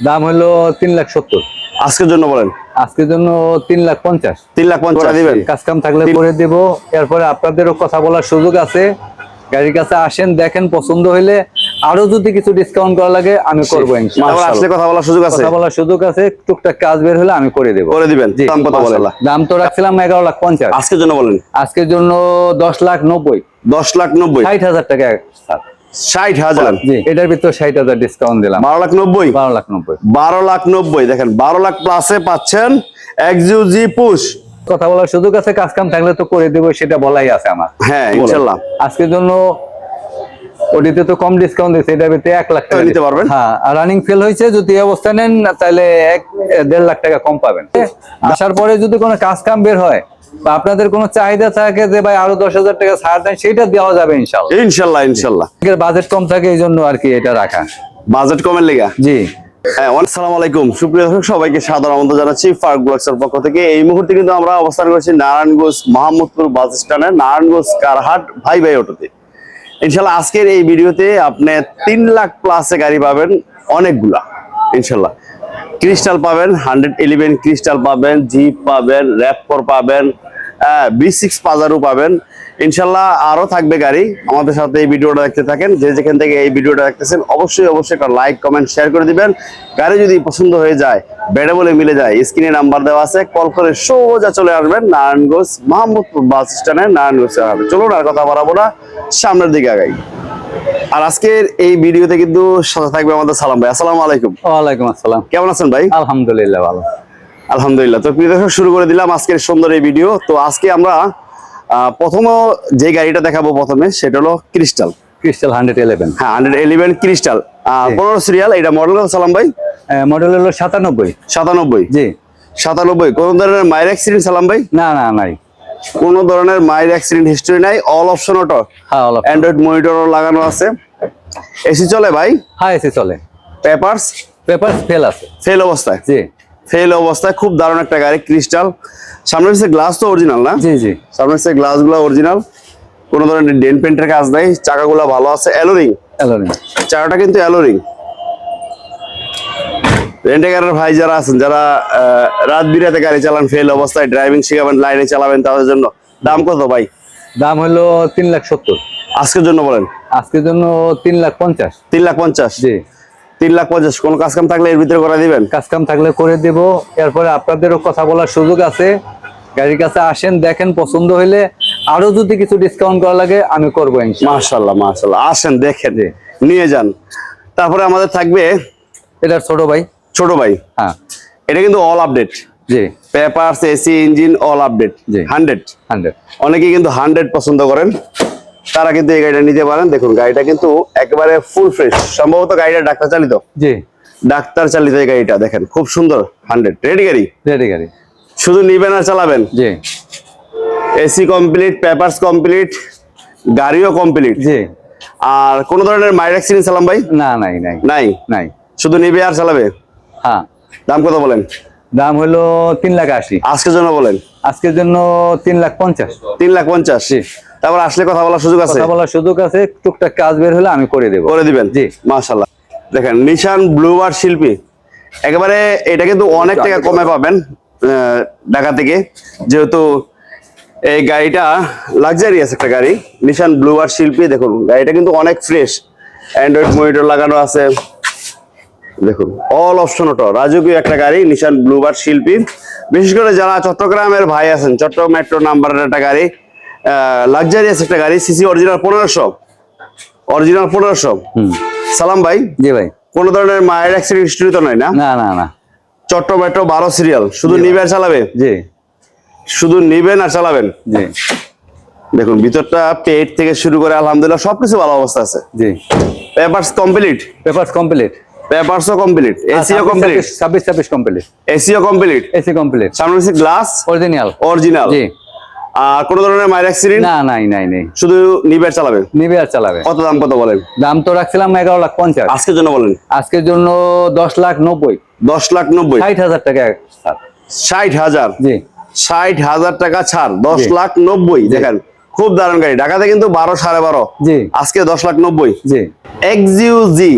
দাম হলো তিন লাখ সত্তর। আজকের জন্য বলেন। আজকের জন্য তিন লাখ পঞ্চাশ। তিন লাখ পঞ্চাশ দিবেন। কাজ কাম থাকলে করে দেব। এরপরে আপনাদেরও কথা বলার সুযোগ আছে। গাড়ির কাছে আসেন দেখেন পছন্দ হইলে আরও যদি কিছু ডিসকাউন্ট করা লাগে আমি করব কথা বলার সুযোগ আছে। কথা বলার সুযোগ আছে। টুকটাক কাজ বের হলে আমি করে দেবো। করে দিবেন। দাম বলেন? দাম তো রাখছিলাম এগারো লাখ পঞ্চাশ। আজকের জন্য বলেন। আজকের জন্য দশ লাখ নব্বই। দশ লাখ নব্বই। ষাট হাজার টাকা ছাড়। ষাট হাজার। এটার ভিতর ষাট হাজার ডিসকাউন্ট দিলাম। বারো লাখ নব্বই। বারো লাখ নব্বই। বারো লাখ নব্বই। দেখেন বারো লাখ প্লাসে পাচ্ছেন এক্সিউ পুশ কথা বলার সুযোগ আছে কাজ কাম থাকলে তো করে দেবো সেটা বলাই আছে আমার। হ্যাঁ। ইনশাল্লাহ। আজকের জন্য ওটিতে তো কম ডিসকাউন্ট দিচ্ছে ভিতরে এক লাখ টাকা নিতে পারবেন? হ্যাঁ আর রানিং ফেল হয়েছে যদি অবস্থা নেন তাহলে এক দেড় লাখ টাকা কম পাবেন। আসার পরে যদি কোনো কাজ কাম বের হয় বা আপনাদের কোনো চাহিদা থাকে যে ভাই আরও দশ হাজার টাকা ছাড় দেন সেটা দেওয়া যাবে ইনশাল্লাহ ইনশাল্লাহ ইনশাল্লাহ বাজেট কম থাকে এই জন্য আর কি এটা রাখা। বাজেট কমের লেগা? জি। হ্যাঁ আসসালামু আলাইকুম। সুপ্রিয় দর্শক সবাইকে সাদর আমন্ত্রণ জানাচ্ছি ফার্ক ব্লগসের পক্ষ থেকে। এই মুহূর্তে কিন্তু আমরা অবস্থান করছি নারায়ণগঞ্জ মোহাম্মদপুর বাস স্ট্যান্ডে নারায়ণগঞ্জ কারহাট ভাই ভাই অটোতে। ইনশাল্লাহ আজকের এই ভিডিওতে আপনি তিন লাখ প্লাসে গাড়ি পাবেন অনেকগুলা ইনশাল্লাহ ক্রিস্টাল পাবেন হান্ড্রেড ইলেভেন ক্রিস্টাল পাবেন জিপ পাবেন র্যাপকর পাবেন বি সিক্স পাজারও পাবেন। ইনশাল্লাহ আরও থাকবে গাড়ি। আমাদের সাথে এই ভিডিওটা দেখতে থাকেন। যে যেখান থেকে এই ভিডিওটা দেখতেছেন অবশ্যই অবশ্যই একটা লাইক কমেন্ট শেয়ার করে দিবেন। গাড়ি যদি পছন্দ হয়ে যায় বেড়ে বলে মিলে যায় স্ক্রিনে নাম্বার দেওয়া আছে কল করে সোজা চলে আসবেন নারায়ণগঞ্জ মোহাম্মদপুর বাস স্ট্যান্ডে নারায়ণগঞ্জ হাটে চলুন আর কথা বাড়াবো না সামনের দিকে আগাই। আর আজকের এই ভিডিওতে কিন্তু সাথে থাকবে আমাদের সালাম ভাই। আসসালামু আলাইকুম। ওয়ালাইকুম আসসালাম। কেমন আছেন ভাই? আলহামদুলিল্লাহ ভালো। আলহামদুলিল্লাহ। তো প্রিয় দর্শক শুরু করে দিলাম আজকের সুন্দর এই ভিডিও তো আজকে আমরা প্রথম যে গাড়িটা দেখাবো প্রথমে সেটা হলো ক্রিস্টাল ক্রিস্টাল হান্ড্রেড ইলেভেন হ্যাঁ হান্ড্রেড ইলেভেন ক্রিস্টাল পনেরো সিরিয়াল এটা মডেল কত সালাম ভাই? মডেল হলো সাতানব্বই। সাতানব্বই? জি। সাতানব্বই। কোন ধরনের মায়ের অ্যাক্সিডেন্ট সালাম ভাই? না না নাই। কোন ধরনের মায়ের অ্যাক্সিডেন্ট হিস্টরি নাই। অল অপশন অটো হ্যাঁ অল অ্যান্ড্রয়েড মনিটরও লাগানো আছে। এসি চলে ভাই? হ্যাঁ এসি চলে। পেপারস পেপার ফেল আছে। ফেল অবস্থায়। জি। ফেল অবস্থায় খুব দারুণ একটা গাড়ি ক্রিস্টাল। সামনে পিছিয়ে গ্লাস তো অরিজিনাল না? জি জি। সামনে পিছিয়ে গ্লাসগুলো অরিজিনাল কোনো ধরনের ডেন পেন্টের কাজ নাই চাকাগুলো ভালো আছে অ্যালোরিং এলোরিং চাকাটা কিন্তু অ্যালোরিং রেন্টেকারের ভাই যারা আছেন যারা রাত বিরাতে গাড়ি চালান ফেল অবস্থায় ড্রাইভিং শিখাবেন লাইনে চালাবেন তাদের জন্য দাম কত ভাই? দাম হলো তিন লাখ সত্তর। আজকের জন্য বলেন। আজকের জন্য তিন লাখ পঞ্চাশ। তিন লাখ পঞ্চাশ। জি। তিন লাখ পঞ্চাশ কোন কাজ কাম থাকলে এর ভিতরে করে দিবেন? কাজ কাম থাকলে করে দেব। এরপরে আপনাদেরও কথা বলার সুযোগ আছে। গাড়ির কাছে আসেন দেখেন পছন্দ হইলে আরও যদি কিছু ডিসকাউন্ট করা লাগে আমি করব মাশাল্লাহ মাশাল্লাহ আসেন দেখেন। নিয়ে যান। তারপরে আমাদের থাকবে এটার ছোট ভাই। ছোট ভাই। হ্যাঁ। এটা কিন্তু অল আপডেট জি। Papers AC engine all update জি। হান্ড্রেড হান্ড্রেড অনেকেই কিন্তু হান্ড্রেড পছন্দ করেন। তারা কিন্তু এই গাড়িটা নিতে পারেন। দেখুন গাড়িটা কিন্তু একেবারে ফুল ফ্রেশ সম্ভবত গাড়িটা ডাক্তার চালিত। জি। ডাক্তার চালিত এই গাড়িটা দেখেন খুব সুন্দর হান্ড্রেড রেডি গাড়ি? রেডি গাড়ি। শুধু নিবেন আর চালাবেন? জি। এসি কমপ্লিট পেপারস কমপ্লিট গাড়িও কমপ্লিট জি। আর কোন ধরনের মাইর অ্যাক্সিডেন্ট চালাম ভাই? না নাই নাই। নাই? নাই। শুধু নিবে আর চালাবে? হ্যাঁ। দাম কত বলেন? দাম হলো তিন লাখ আশি। আজকের জন্য বলেন। আজকের জন্য তিন লাখ পঞ্চাশ। তিন লাখ পঞ্চাশ। তারপর আসলে কথা বলার সুযোগ আছে? কথা বলার সুযোগ আছে টুকটাক কাজ বের হলে আমি করে দেব। করে দিবেন? জি। মাশাল্লাহ দেখেন নিশান ব্লুবার শিল্পী। একেবারে এটা কিন্তু অনেক টাকা কমে পাবেন ঢাকা থেকে। যেহেতু এই গাড়িটা লাক্সারিয়াস একটা গাড়ি নিশান ব্লুবার শিল্পী দেখুন গাড়িটা কিন্তু অনেক ফ্রেশ অ্যান্ড্রয়েড মনিটর লাগানো আছে। দেখুন অল অপশন অটো রাজকীয় একটা গাড়ি নিশান ব্লুবার শিল্পী। বিশেষ করে যারা চট্টগ্রামের ভাই আছেন চট্টগ্রাম মেট্রো নাম্বারের একটা গাড়ি লাক্সারিয়াস একটা গাড়ি সিসি অরিজিনাল পনেরোশো। অরিজিনাল পনেরোশো। হুম। সালাম ভাই। জি ভাই। কোন ধরনের মায়ের অ্যাক্সিডেন্ট হিস্টরি তো নয় না? না না না। চট্ট মেট্রো বারো সিরিয়াল শুধু নিবে আর চালাবে? জি। শুধু নিবেন আর চালাবেন? জি। দেখুন ভিতরটা পেট থেকে শুরু করে আলহামদুলিল্লাহ সবকিছু ভালো অবস্থা আছে। জি। পেপারস কমপ্লিট পেপারস কমপ্লিট পেপারসও কমপ্লিট এসিও কমপ্লিট ছাব্বিশ ছাব্বিশ কমপ্লিট এসিও কমপ্লিট এসি কমপ্লিট সামনে গ্লাস অরিজিনাল অরিজিনাল জি। আর কোন ধরনের মায়ের অ্যাক্সিডেন্ট না নাই নাই নেই। শুধু নিবে আর চালাবে? নিবে আর চালাবে। কত দাম কত বলেন? দাম তো রাখছিলাম এগারো লাখ পঞ্চাশ। আজকের জন্য বলেন। আজকের জন্য দশ লাখ নব্বই। দশ লাখ নব্বই? ষাট হাজার টাকা ষাট হাজার? জি। ষাট হাজার টাকা ছাড় দশ লাখ নব্বই দেখেন। খুব দারুণ গাড়ি। ঢাকাতে কিন্তু বারো সাড়ে বারো। জি। আজকে দশ লাখ নব্বই। জি। এক্সিউ জি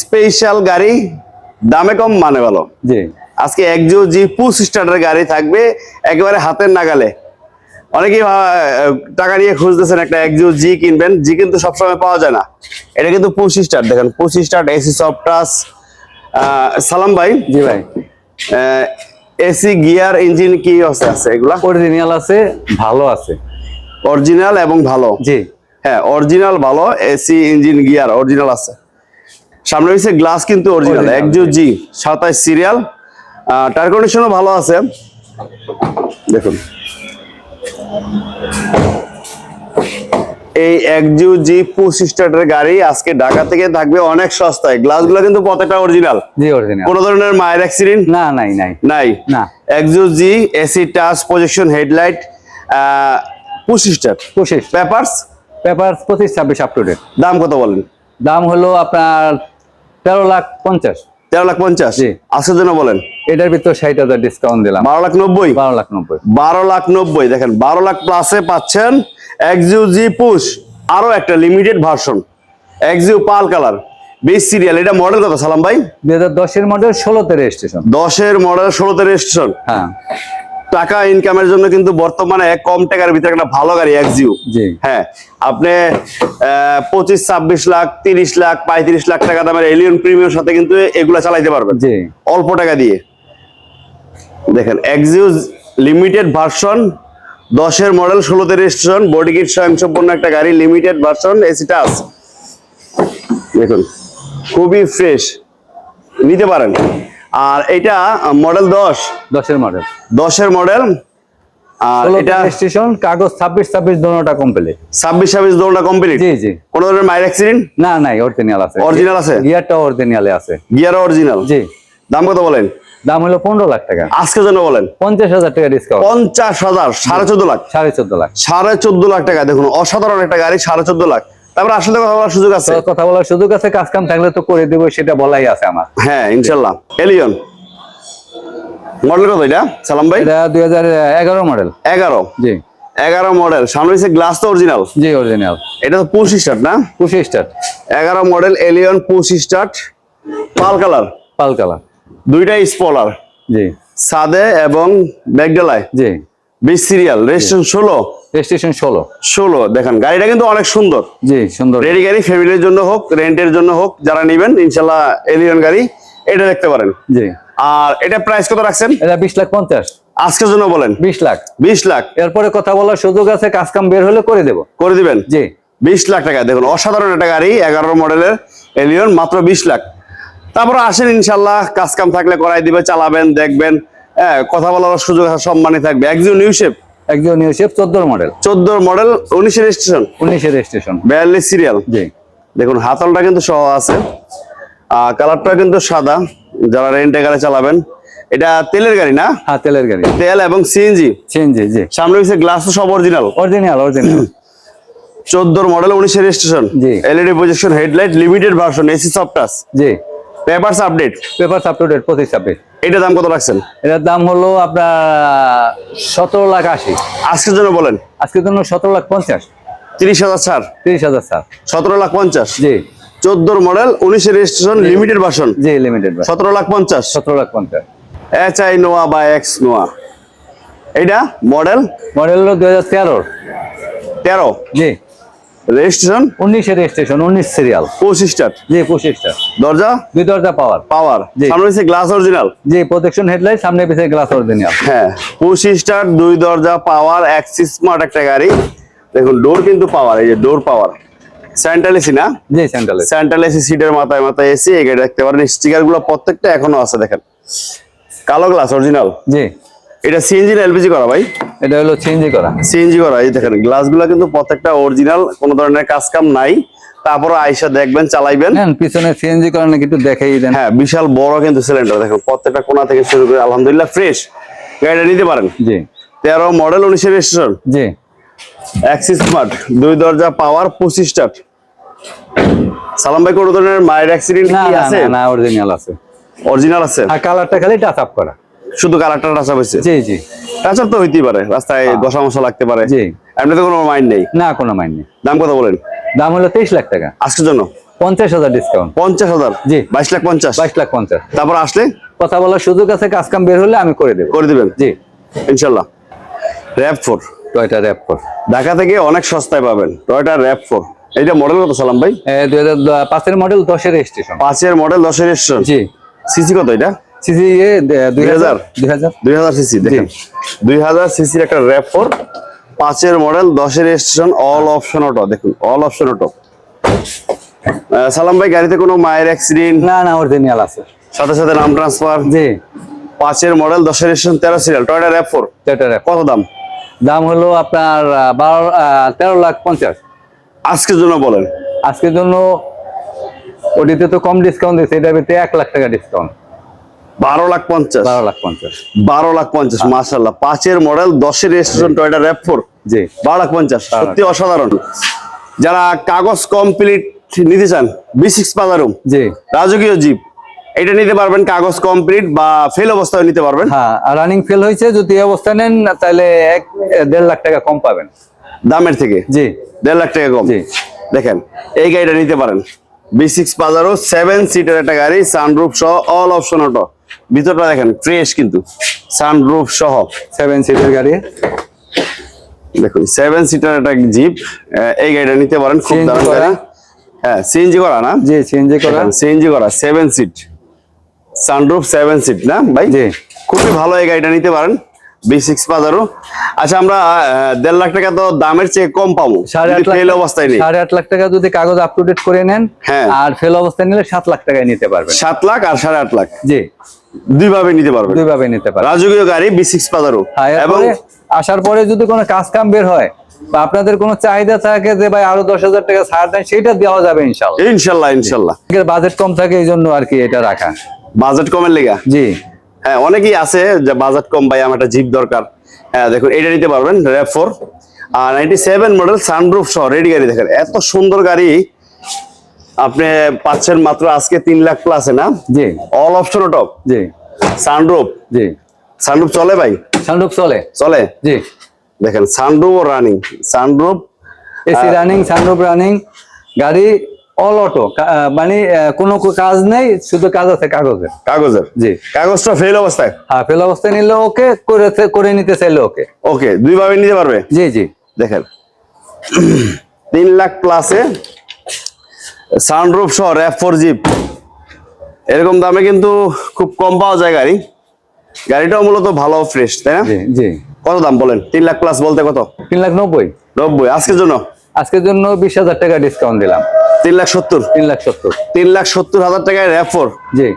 স্পেশাল গাড়ি দামে কম মানে ভালো। জি। আজকে একজো জি পুশ স্টার্টের গাড়ি থাকবে একেবারে হাতের নাগালে। অনেকেই টাকা নিয়ে খুঁজতেছেন একটা একজো জি কিনবেন জি কিন্তু সবসময় পাওয়া যায় না। এটা কিন্তু পুশ স্টার্ট দেখেন push start AC soft touch সালাম ভাই। জি ভাই। এসি গিয়ার ইঞ্জিন কি অবস্থা আছে এগুলা? অরিজিনাল আছে ভালো আছে। অরিজিনাল এবং ভালো। জি। হ্যাঁ অরিজিনাল ভালো এসি ইঞ্জিন গিয়ার অরিজিনাল আছে। সামনে হচ্ছে গ্লাস কিন্তু অরিজিনাল Original, একজো জি। সাতাইশ সিরিয়াল টায়ার কন্ডিশনও ভালো আছে। দেখুন। এই একজু জি পুশ স্টার্টের গাড়ি আজকে ঢাকা থেকে থাকবে অনেক সস্তায়। গ্লাসগুলো কিন্তু প্রত্যেকটা অরিজিনাল জি অরিজিনাল কোনো ধরনের মায়ের অ্যাক্সিডেন্ট না নাই নাই। নাই? না। একজু জি AC touch projection headlight push start পঁচিশ পেপারস পেপার পঁচিশ ছাব্বিশ আপ টু ডেট দাম কত বলেন? দাম হলো আপনার তেরো লাখ পঞ্চাশ। তেরো লাখ পঞ্চাশ। আসার জন্য বলেন। এটার ভিতরে ষাট হাজার ডিসকাউন্ট দিলাম। বারো লাখ নব্বই। বারো লাখ নব্বই। বারো লাখ নব্বই। দেখেন বারো লাখ প্লাসে পাচ্ছেন এক্সিউ জি পুশ আরও একটা limited version Axio pearl colour বিশ সিরিয়াল এটা মডেল কত সালাম ভাই? দুই হাজার দশের মডেল ষোলোতে রেজিস্ট্রেশন দশের মডেল ষোলোতে রেজিস্ট্রেশন হ্যাঁ। টাকা ইনকামের জন্য কিন্তু বর্তমানে কম টাকার ভিতরে একটা ভালো গাড়ি এক্সিউ জি। হ্যাঁ আপনি পঁচিশ ছাব্বিশ লাখ তিরিশ লাখ পঁয়ত্রিশ লাখ টাকা দামের এলিয়ন প্রিমিয়ার সাথে কিন্তু এগুলা চালাইতে পারবেন। অল্প টাকা দিয়ে। দেখেন এক্সিউজ লিমিটেড ভার্সন দশের মডেল ষোলোতে রেজিস্ট্রেশন বডি কিট স্বয়ংসম্পন্ন একটা গাড়ি লিমিটেড ভার্সন এসি টাচ দেখুন খুবই ফ্রেশ নিতে পারেন। আর এটা মডেল দশ? দশের মডেল দশের মডেল আর এটা রেজিস্ট্রেশন কাগজ ছাব্বিশ ছাব্বিশ দোনোটা কমপ্লিট ছাব্বিশ ছাব্বিশ দোলটা কমপ্লিট জি জি। কোনো ধরনের মাইর অ্যাক্সিডেন্ট না নাই অরিজিনাল আছে। Original আছে? গিয়ারটা অরিজিনালে আছে। গিয়ার অরিজিনাল জি। দাম কত বলেন? দাম হলো পনেরো লাখ টাকা। আজকের জন্য বলেন। পঞ্চাশ হাজার টাকা ডিসকাউন্ট পঞ্চাশ হাজার সাড়ে চোদ্দ লাখ। সাড়ে চোদ্দ লাখ। সাড়ে চোদ্দ লাখ টাকা দেখুন অসাধারণ একটা গাড়ি সাড়ে চোদ্দ লাখ। তারপর আসলে কথা বলার সুযোগ আছে। কথা বলার সুযোগ আছে কাজ কাম থাকলে তো করে দেবো সেটা বলাই আছে আমার। হ্যাঁ ইনশাল্লাহ। এলিয়ন মডেল কত এটা? সালাম ভাই। এটা দুই হাজার এগারো মডেল এগারো? জি। এগারো মডেল সামনে হচ্ছে গ্লাস তো অরিজিনাল জি অরিজিনাল এটা তো পুশ স্টার্ট না? পঁচিশ স্টার এগারো model Allion push start pearl colour pearl colour দুইটাই স্পলার জি। সাদে এবং ব্যাগডালায় জি। বিশ সিরিয়াল রেজিস্ট্রেশন ষোলো। রেজিস্ট্রেশন ষোলো। ষোলো দেখেন গাড়িটা কিন্তু অনেক সুন্দর। জি সুন্দর। রেডি গাড়ি ফ্যামিলির জন্য হোক রেন্টের জন্য হোক যারা নেবেন ইনশাল্লাহ এলিয়ন গাড়ি এটা দেখতে পারেন। জি। আর এটা প্রাইস কত রাখছেন? এটা বিশ লাখ পঞ্চাশ। আজকের জন্য বলেন। বিশ লাখ। বিশ লাখ। এরপরে কথা বলার সুযোগ আছে কাজ কাম বের হলে করে দেবো। করে দিবেন? জি। বিশ লাখ টাকা। দেখুন অসাধারণ একটা গাড়ি এগারো মডেলের এলিয়ন মাত্র বিশ লাখ। তারপর আসেন ইনশাল্লাহ কাজ কাম থাকলে করাই দিবে চালাবেন দেখবেন হ্যাঁ কথা বলার সুযোগ আছে, সম্মানী থাকবে। একজন নিউ শেপ একজন শেপ চোদ্দোর মডেল চোদ্দ মডেল উনিশের স্টেশন উনিশের রেজিস্ট্রেশন বিয়াল্লিশ সিরিয়াল জি। দেখুন হাতলটা কিন্তু সহ আছে। কালারটা কিন্তু সাদা যারা রেন্টে গাড়ি চালাবেন। এটা তেলের গাড়ি না? হ্যাঁ তেলের গাড়ি। তেল এবং সিএনজি চেঞ্জি জি। সামনে হচ্ছে গ্লাস সব অরিজিনাল অরিজিনাল অরিজিনাল চোদ্দোর মডেল উনিশের registration G. LED projection headlight limited version AC soft touch G papers update paper up to date পঁচিশ ছাব্বিশ এটা দাম কত রাখছেন? এটার দাম হলো আপনার সতেরো লাখ আশি। আজকের জন্য বলেন। আজকের জন্য সতেরো লাখ পঞ্চাশ। তিরিশ হাজার ছাড়? তিরিশ হাজার স্যার সতেরো লাখ পঞ্চাশ? জি। চোদ্দোর মডেল উনিশের রেজিস্ট্রেশন লিমিটেড ভার্সন জি লিমিটেড সতেরো লাখ পঞ্চাশ? সতেরো লাখ পঞ্চাশ। এইচ আই নোয়া বা এক্স নোয়া? এটা মডেল? মডেল হলো দু হাজার তেরোর। তেরো? জি। রেজিস্ট্রেশন উনিশের রেজিস্ট্রেশন উনিশ সিরিয়াল পঁচিশটা জি পঁচিশটা দরজা? দুই দরজা পাওয়ার পাওয়ার। সামনে হচ্ছে গ্লাস অরিজিনাল জি প্রোটেকশন হেডলাইট সামনে পিছিয়ে গ্লাস অরিজিনাল হ্যাঁ পঁচিশটার দুই দরজা পাওয়ার অ্যাক্সিস স্মার্ট একটা গাড়ি। দেখুন ডোর কিন্তু পাওয়ার এই যে ডোর পাওয়ার সেন্ট্রাল এসি না? জি সেন্ট্রালে সেন্ট্রাল এসি সিটের মাথায় মাথায় এসি এই গাড়ি দেখতে পারেন। স্টিকারগুলো প্রত্যেকটা এখনও আছে দেখেন। কালো গ্লাস অরিজিনাল জি। এটা সিএনজি না এলপিজি করা ভাই? এটা হলো চেঞ্জি করা। সিএনজি করা এই দেখেন গ্লাসগুলো কিন্তু প্রত্যেকটা অরিজিনাল কোনো ধরনের কাজ কাম নাই। তারপরে আইসা দেখবেন চালাইবেন। হ্যাঁ পিছনে সিএনজি করা নাকি একটু দেখাই দেন। হ্যাঁ বিশাল বড় কিন্তু সিলিন্ডার দেখেন প্রত্যেকটা কোনা থেকে শুরু করে আলহামদুলিল্লাহ ফ্রেশ গাড়িটা নিতে পারেন? জি। তেরো মডেল উনিশের রেজিস্ট্রেশন জি। অ্যাক্সিস স্মার্ট দুই দরজা পাওয়ার পঁচিশ স্টার্ট সালাম ভাই কোনো ধরনের মায়ের অ্যাক্সিডেন্ট কি আছে? না, না অরিজিনাল আছে। অরিজিনাল আছে? আর কালারটা খালি টাচ আপ করা। শুধু কালারটা টাচা হয়েছে? জি জি। টাচার তো হইতেই পারে রাস্তায় ঘষা মশা লাগতে পারে। জি। এমনি তো কোনো মাইন্ড নেই? না কোনো মাইন্ড নেই। দাম কত বলেন? দাম হলো তেইশ লাখ টাকা। আজকের জন্য? পঞ্চাশ হাজার ডিসকাউন্ট পঞ্চাশ হাজার? জি। বাইশ লাখ পঞ্চাশ? বাইশ লাখ পঞ্চাশ। তারপর আসলে? কথা বলার সুযোগ আছে কাজ কাম বের হলে আমি করে দেবো। করে দিবেন? জি। ইনশাল্লাহ। RAV four Toyota RAV four Dhaka থেকে অনেক সস্তায় পাবেন টয়টা র্যাপ ফোর এইটা মডেল কত সালাম ভাই? দুই হাজার পাঁচের মডেল দশের রেজিস্ট্রেশন পাঁচের মডেল দশের রেজিস্ট্রেশন জি। সিসি কত এটা? সিসি হাজার 2000? দুই হাজার? দুই হাজার সিসি দেখেন। দুই হাজার সিসির একটা র্যাপ ফোর পাঁচের মডেল দশের রেজিস্ট্রেশন অল অপশন অটো দেখুন অল অপশন অটো। সালাম ভাই গাড়িতে কোনো মায়ের অ্যাক্সিডেন্ট না না অরিজিনাল আছে। সাথে সাথে নাম ট্রান্সফার জি। পাঁচের মডেল দশের রেজিস্ট্রেশন তেরো serial Toyota RAV four. Toyota RAV কত দাম? দাম হলো আপনার আহ, বারো আহ, তেরো লাখ পঞ্চাশ। আজকের জন্য বলেন। আজকের জন্য ওটিতে তো কম ডিসকাউন্ট দিচ্ছে এটার ভিতরে এক লাখ টাকা ডিসকাউন্ট বারো লাখ পঞ্চাশ। বারো লাখ পঞ্চাশ। বারো লাখ পঞ্চাশ মাসাল্লাহ পাঁচের মডেল দশের রেজিস্ট্রেশন টয়টা র্যাপ ফোর জি। বারো লাখ পঞ্চাশ। সত্যি অসাধারণ। যারা কাগজ কমপ্লিট নিতে চান বি সিক্স পাজারুম জি। রাজকীয় জিপ এটা নিতে পারবেন কাগজ কমপ্লিট বা ফেল অবস্থায় নিতে পারবেন। হ্যাঁ রানিং ফেল হয়েছে যদি অবস্থা নেন তাহলে এক দেড় লাখ টাকা কম পাবেন। দামের থেকে? জি। দেড় লাখ টাকা কম। জি। দেখেন এই গাড়িটা নিতে পারেন। বি সিক্স পাজারো সেভেন সিটের একটা গাড়ি সানরুফ সহ অল অপশন অটো ভিতরটা দেখেন ফ্রেশ কিন্তু। সানরুফ সহ। সেভেন সিটের গাড়ি। দেখুন সেভেন সিটার একটা জিপ এই গাড়িটা নিতে পারেন খুব দাম দারুণ গাড়ি। হ্যাঁ সিএনজি করা না? জি সিএনজি করা। সিএনজি করা seven seat sunroof seven seat না ভাই? জি। খুবই ভালো এই গাড়িটা নিতে পারেন। বি সিক্স পাজারো আচ্ছা আমরা দেড় লাখ টাকা তো দামের চেয়ে কম পাবো। সাড়ে আট ফেল অবস্থায় নেই। সাড়ে আট লাখ টাকা যদি কাগজ আপ টু ডেট করে নেন হ্যাঁ। আর ফেল অবস্থায় নিলে সাত লাখ টাকায় নিতে পারবেন। সাত লাখ আর সাড়ে আট লাখ। জি। দুইভাবে নিতে পারবেন। দুই ভাবে নিতে পারবেন। রাজকীয় গাড়ি বি সিক্স পাজারো এবং আসার পরে যদি কোনো কাজ কাম বের হয় বা আপনাদের কোনো চাহিদা থাকে যে ভাই আরও দশ হাজার টাকা ছাড় দেন সেটা দেওয়া যাবে ইনশাল্লাহ। ইনশাল্লাহ ইনশাল্লাহ। বাজেট কম থাকে এই জন্য আর কি এটা রাখা। বাজেট কমের লেগা? জি। হ্যাঁ অনেকেই আছে যে বাজেট কম ভাই আমার একটা জিপ দরকার। হ্যাঁ দেখুন এটা নিতে পারবেন র্যাপ ফোর আর নাইনটি সেভেন মডেল সানরুফ সহ রেডি গাড়ি দেখেন এত সুন্দর গাড়ি। আপনি পাচ্ছেন মাত্র আজকে তিন লাখ প্লাসে না? জি। অল অপশন টপ জি। সানরুফ জি। সানরুফ চলে ভাই? সানরুফ চলে। চলে? জি। দেখেন সানরুফ ও running sunroof AC running sunroof running গাড়ি অল অটো মানে কোনো কাজ নেই শুধু কাজ আছে কাগজে। কাগজের? জি। কাগজটা ফেল অবস্থায়? হ্যাঁ ফেল অবস্থায় নিলে ওকে করে করে নিতে চাইলে ওকে। ওকে দুইভাবে নিতে পারবে? জি জি। দেখেন। তিন লাখ প্লাসে সানরুফ সহ র্যাপ ফোর জিপ এরকম দামে কিন্তু খুব কম পাওয়া যায় গাড়ি। গাড়িটাও মূলত ভালো ফ্রেশ তাই না? জি জি। কত দাম বলেন? তিন লাখ প্লাস বলতে কত? তিন লাখ নব্বই। নব্বই। আজকের জন্য? আজকের জন্য বিশ হাজার টাকা ডিসকাউন্ট দিলাম। তিন লাখ সত্তর। তিন লাখ সত্তর। তিন লাখ সত্তর হাজার টাকায় র্যাপ ফোর জি।